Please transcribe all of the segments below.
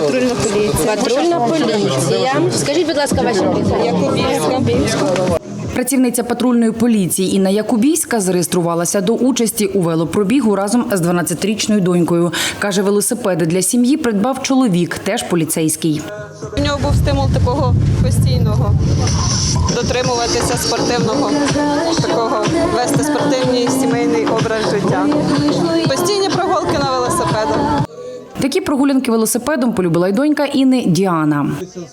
Патрульна поліція. Патрульна поліція. Скажіть, будь ласка, ваші прізвища. Якубівська. Працівниця патрульної поліції Інна Якубійська зареєструвалася до участі у велопробігу разом з 12-річною донькою. Каже, велосипеди для сім'ї придбав чоловік, теж поліцейський. У нього був стимул такого постійного дотримуватися спортивного, такого вести спортивний сімейний образ життя. Постійні. Такі прогулянки велосипедом полюбила й донька Інни Діана.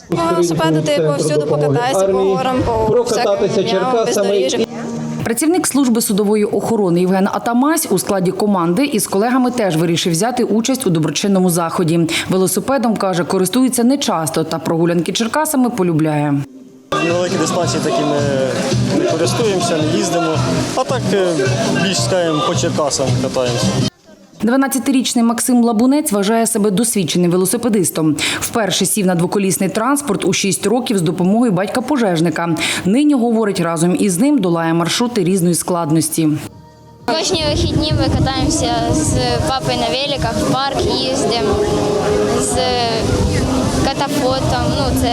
По велосипеду ти повсюду покатаєшся, по горам, по всяким бездоріжжям. Працівник служби судової охорони Євген Атамась у складі команди із колегами теж вирішив взяти участь у доброчинному заході. Велосипедом каже, користується нечасто та прогулянки Черкасами полюбляє. Великі дистанції такі ми не користуємося, не їздимо. А так е, більш скажімо, по Черкасам катаємося. 12-річний Максим Лабунець вважає себе досвідченим велосипедистом. Вперше сів на двоколісний транспорт у 6 років з допомогою батька-пожежника. Нині, говорить, разом із ним долає маршрути різної складності. Кожні вихідні ми катаємося з папою на великах, в парк їздимо, з катафотом. Ну, це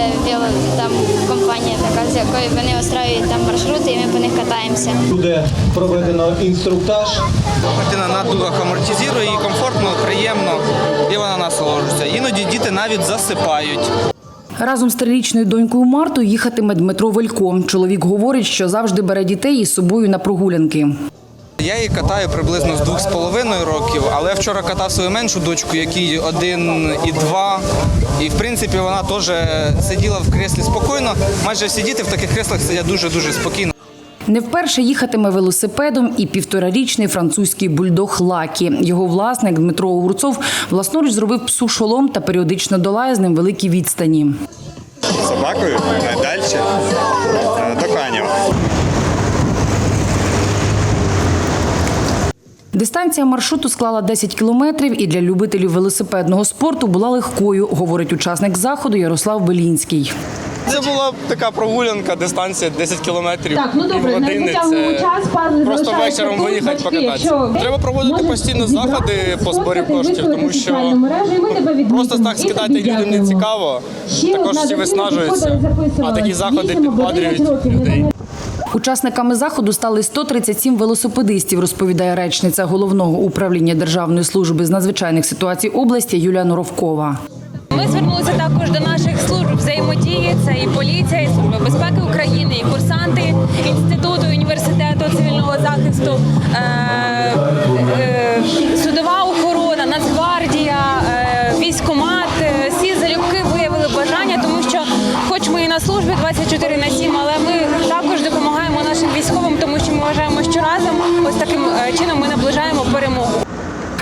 там компанія така, з якою вони устраюють там маршрути, і ми по них катаємося. Буде проведено інструктаж. Картина на дугах амортизує, їй комфортно, приємно, і вона насолоджується. Іноді діти навіть засипають. Разом з трирічною донькою Мартою їхатиме Дмитро Велько. Чоловік говорить, що завжди бере дітей із собою на прогулянки. Я її катаю приблизно з двох з половиною років, але я вчора катав свою меншу дочку, якій один і два. І в принципі вона теж сиділа в креслі спокійно. Майже всі діти в таких креслах сидять дуже-дуже спокійно. Не вперше їхатиме велосипедом і півторарічний французький бульдог Лакі. Його власник Дмитро Огурцов власноруч зробив псу шолом та періодично долає з ним великі відстані. собакою найдальше е, до Канів. Дистанція маршруту склала 10 кілометрів і для любителів велосипедного спорту була легкою, говорить учасник заходу Ярослав Белінський. Це була така прогулянка, дистанція 10 кілометрів. Так, ну добре, не Це час, пан просто вечором виїхати покататися. Треба проводити постійно заходи по зборі коштів, тому що просто так скидати людям не цікаво. Також всі виснажуються, а такі заходи підбадрюють людей. Учасниками заходу стали 137 велосипедистів, розповідає речниця головного управління Державної служби з надзвичайних ситуацій області Юлія Норовкова. Ми звернулися також до наших служб взаємодії. Це і поліція, і служба безпеки України, і курсанти інституту, університету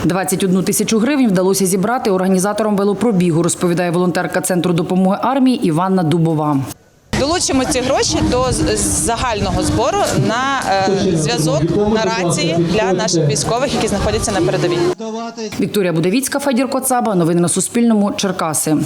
21 тисячу гривень вдалося зібрати організаторам велопробігу, розповідає волонтерка центру допомоги армії Іванна Дубова. Долучимо ці гроші до загального збору на е, зв'язок на рації для наших військових, які знаходяться на передовій. Вікторія Будовіцька, Федір Коцаба. Новини на Суспільному. Черкаси.